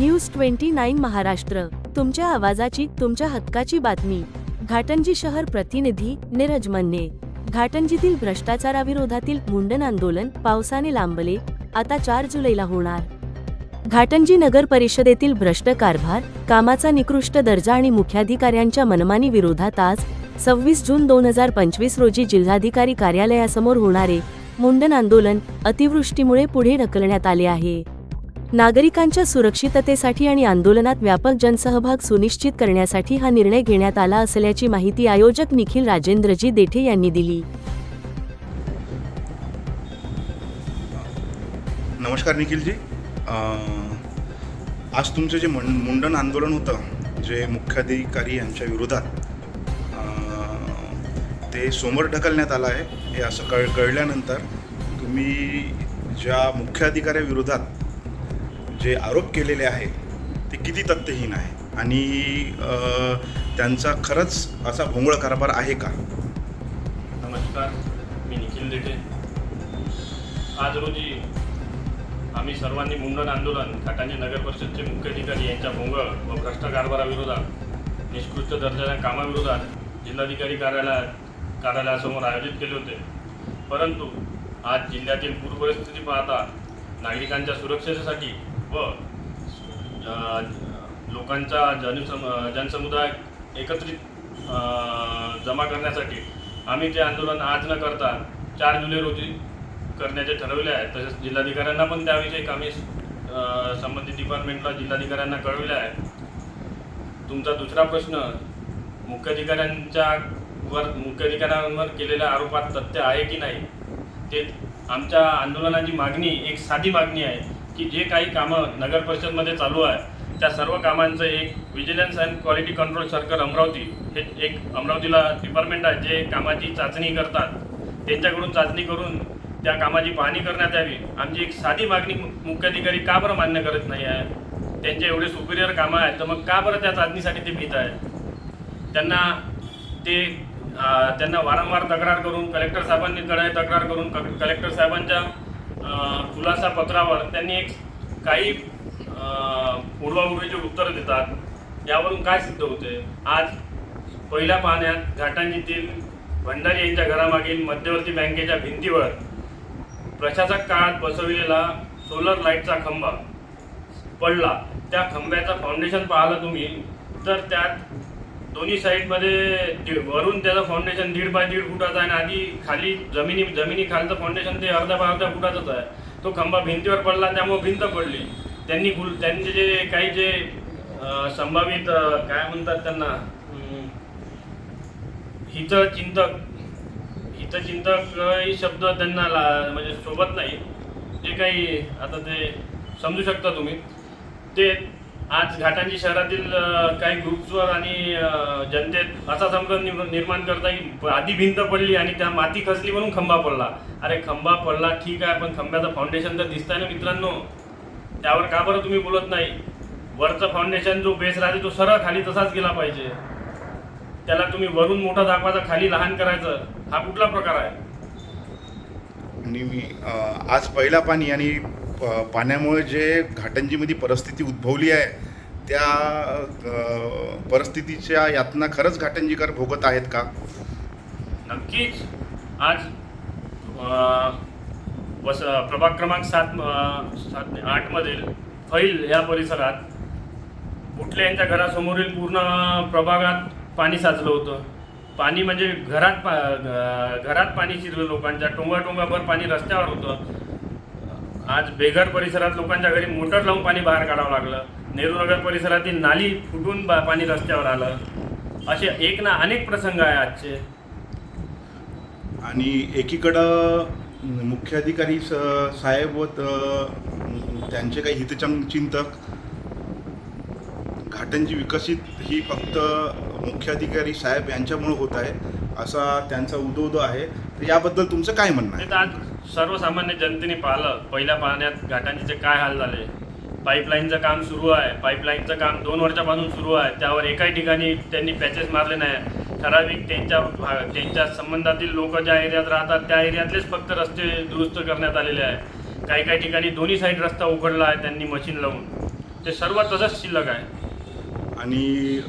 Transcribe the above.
News twenty nine Maharashtra. तुमच्या आवाजाची तुमच्या हक्काची बातमी. घाटंजी शहर प्रतिनिधी नीरज मन्ने. घाटंजीतील भ्रष्टाचाराविरोधातील मुंडन आंदोलन पावसाने लांबले आता चार जुलैला होणार. घाटंजी नगर परिषदेतील भ्रष्ट कारभार कामाचा निकृष्ट दर्जा आणि मुख्याधिकाऱ्यांच्या मनमानी विरोधात आज सव्वीस जून दोन हजार पंचवीस रोजी जिल्हाधिकारी कार्यालयासमोर होणारे मुंडन आंदोलन अतिवृष्टीमुळे पुढे ढकलण्यात आले आहे. नागरिकांच्या सुरक्षिततेसाठी आणि आंदोलनात व्यापक जनसहभाग सुनिश्चित करण्यासाठी हा निर्णय घेण्यात आला असल्याची माहिती आयोजक निखिल राजेंद्रजी देठे यांनी दिली. नमस्कार निखिलजी. आज तुमचं जे मुं मुंडन आंदोलन होतं जे मुख्याधिकारी यांच्या विरोधात ते समोर ढकलण्यात आलं आहे हे असं कळ कळल्यानंतर तुम्ही ज्या मुख्याधिकाऱ्याविरोधात जे आरोप केलेले आहे ते किती तथ्यहीन आहे? आणि त्यांचा खरंच असा भोंगळ कारभार आहे का? नमस्कार मी निखिल देठे. आज रोजी आम्ही सर्वांनी मुंडन आंदोलन घाटांचे नगर परिषदचे मुख्याधिकारी यांच्या भोंगळ व भ्रष्ट कारभाराविरोधात निष्कृष्ट दर्जाच्या कामाविरोधात जिल्हाधिकारी कार्यालयात कार्यालयासमोर आयोजित केले होते. परंतु आज जिल्ह्यातील पूरपरिस्थिती पाहता नागरिकांच्या सुरक्षेसाठी व लोकांचा जनसम जनसमुदाय एकत्रित जमा करण्यासाठी आम्ही ते आंदोलन आज न करता चार जुलै रोजी करण्याचे ठरवले आहे. तसेच जिल्हाधिकाऱ्यांना पण त्याविषयी आम्ही संबंधित डिपार्टमेंटला जिल्हाधिकाऱ्यांना कळविले आहे. तुमचा दुसरा प्रश्न मुख्याधिकाऱ्यांच्या वर मुख्याधिकाऱ्यांवर केलेल्या आरोपात तथ्य आहे की नाही? ते आमच्या आंदोलनाची मागणी एक साधी मागणी आहे. की जे काही कामं नगर परिषदमध्ये चालू आहे त्या सर्व कामांचं एक vigilance and quality control circle Amravati हे एक अमरावतीला डिपार्टमेंट आहे जे कामाची चाचणी करतात. त्यांच्याकडून चाचणी करून त्या कामाची पाहणी करण्यात यावी. आमची एक साधी मागणी मु- मुख्याधिकारी का बरं मान्य करत नाही आहे? त्यांचे एवढे सुपिरियर कामं आहेत तर मग का बरं त्या चाचणीसाठी ते भीत आहे त्यांना ते त्यांना वारंवार तक्रार करून कलेक्टर साहेबांनी तक्रार करून क- कलेक्टर साहेबांच्या खुलासा पत्रावर त्यांनी एक काही अं, पूर्वापूर्वीचे उत्तरं देतात. यावरून काय सिद्ध होते आज पहिल्या पाहण्यात घाटांजीतील भंडारी यांच्या घरामागील मध्यवर्ती बँकेच्या भिंतीवर प्रशासक काळात बसवलेला सोलर लाईटचा खंबा पडला. त्या खंब्याचं फाउंडेशन पाहिलं तुम्ही तर त्यात दोन्ही साईडमध्ये दीड वरून त्याचं फाउंडेशन दीड बाय दीड फुटाचं आहे आणि आधी खाली जमिनी जमिनी खालचं फाउंडेशन ते अर्धा बाय अर्ध्या फुटाचंच आहे. तो खंबा भिंतीवर पडला त्यामुळे भिंत पडली. त्यांनी गुल त्यांचे जे काही जे संभावित काय म्हणतात त्यांना हितचिंतक हितचिंतक ही शब्द त्यांना ला म्हणजे सोबत नाही. जे काही आता ते समजू शकता तुम्ही. ते आज घाटांची शहरातील काही ग्रुप्सवर आणि जनतेत असा संभ्रम निर्माण करता की आधी भिंत पडली आणि त्या माती खचली म्हणून खंबा पडला. अरे खंबा पडला ठीक आहे पण खंब्याचं फाउंडेशन तर दिसतंय ना मित्रांनो. त्यावर का बरं तुम्ही बोलत नाही? वरचं फाउंडेशन जो बेस राहते तो सरळ खाली तसाच गेला पाहिजे. त्याला तुम्ही वरून मोठा दाखवायचा खाली लहान करायचं हा कुठला प्रकार आहे? आणि मी आज पहिला पाणी आणि प- पाण्यामुळे जे घाटंजीमध्ये परिस्थिती उद्भवली आहे त्या परिस्थितीच्या यातना खरंच घाटंजीकर भोगत आहेत का? नक्कीच. आज वस प्रभाग क्रमांक सात सात आठमधील फैल या परिसरात कुठल्या यांच्या घरासमोरील पूर्ण प्रभागात पाणी साचलं होतं. पाणी म्हणजे घरात पा घरात पाणी शिरलं लोकांच्या टोंगा टोंगाभर पाणी रस्त्यावर होतं. आज बेघर परिसरात लोकांच्या घरी मोटर लावून पाणी बाहेर काढावं लागलं. नेहरूनगर परिसरातील नाली फुटून बा पाणी रस्त्यावर आलं. असे एक ना अनेक प्रसंग आहे आजचे. आणि एकीकडं मुख्याधिकारी स साहेब व त्यांचे काही हितचंग चिंतक घाटांची विकसित ही फक्त मुख्याधिकारी साहेब यांच्यामुळे होत आहे असा त्यांचा उदोउदो आहे. तर याबद्दल तुमचं काय म्हणणं आहे? तर आज सर्वसामान्य जनतेने पाहिलं. पहिल्या पाहण्यात घाटांचे काय हाल झाले? पाईपलाईनचं काम सुरू आहे. पाईपलाईनचं काम दोन वर्षापासून सुरू आहे. त्यावर एकाही ठिकाणी त्यांनी पॅचेस मारले नाही ठराविक त्यांच्या भाग त्यांच्या संबंधातील लोक ज्या एरियात राहतात त्या एरियातलेच फक्त रस्ते दुरुस्त करण्यात आलेले आहे काही काही ठिकाणी दोन्ही साईड रस्ता उघडला आहे त्यांनी मशीन लावून. ते सर्व तसंच शिल्लक आहे. आणि